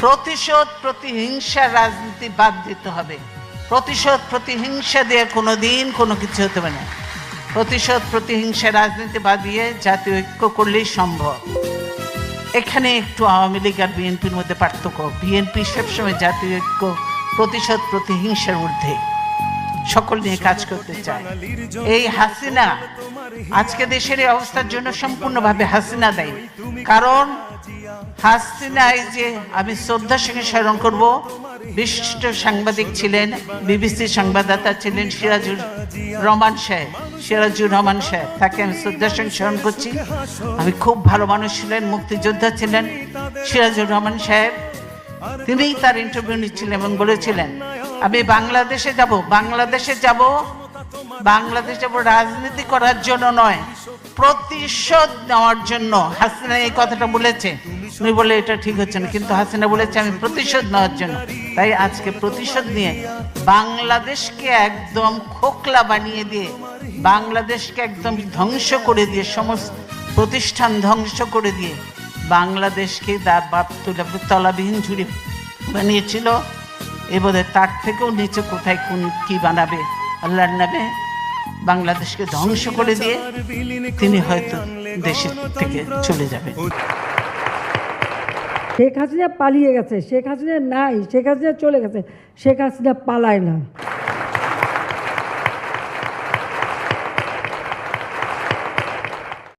প্রতিশোধ প্রতিহিংসার রাজনীতি বাদ দিতে হবে। প্রতিশোধ প্রতিহিংসা দিয়ে কোনো দিন কোনো কিছু হতে পারে না। প্রতিশোধ প্রতিহিংসা রাজনীতি বাদ দিয়ে জাতীয় ঐক্য করলেই সম্ভব। এখানে একটু আওয়ামী লীগ আর বিএনপির মধ্যে পার্থক্য। বিএনপি সবসময় জাতীয় ঐক্য, প্রতিশোধ প্রতিহিংসার ঊর্ধ্বে। সকল নিয়ে কাজ করতে চায়। এই হাসিনা, আজকে দেশের এই অবস্থার জন্য সম্পূর্ণভাবে হাসিনা দেয়। কারণ হাসিনা এই যে আমি শ্রদ্ধার সঙ্গে স্মরণ করব। বিশিষ্ট সাংবাদিক ছিলেন, বিবিসি সংবাদদাতা ছিলেন সিরাজুর রহমান সাহেব, সিরাজুর রহমান সাহেব। তাকে আমি শ্রদ্ধার সঙ্গে স্মরণ করছি। আমি খুব ভালো মানুষ ছিলেন, মুক্তিযোদ্ধা ছিলেন সিরাজুর রহমান সাহেব। তিনিই তার ইন্টারভিউ নিচ্ছিলেন এবং বলেছিলেন, আমি বাংলাদেশে যাব বাংলাদেশে যাব। বাংলাদেশ যাব রাজনীতি করার জন্য নয় প্রতিশোধ নেওয়ার জন্য হাসিনা এই কথাটা বলেছে। উনি বলে এটা ঠিক হচ্ছে না, কিন্তু হাসিনা বলেছে আমি প্রতিশোধ নেওয়ার জন্য। তাই আজকে প্রতিশোধ নিয়ে বাংলাদেশকে একদম খোকলা বানিয়ে দিয়ে, বাংলাদেশকে একদম ধ্বংস করে দিয়ে, সমস্ত প্রতিষ্ঠান ধ্বংস করে দিয়ে, বাংলাদেশকে তার বাপ তুলা তলাবিহীন ঝুড়ি বানিয়েছিল। এবারে তার থেকেও নিচে কোথায় কোন কি বানাবে, আল্লাহর নামে বাংলাদেশকে ধ্বংস করে দিয়ে তিনি হয়তো দেশের থেকে চলে যাবেন। শেখ হাসিনা পালিয়ে গেছে, শেখ হাসিনা নাই, শেখ হাসিনা চলে গেছে, শেখ হাসিনা পালায় না।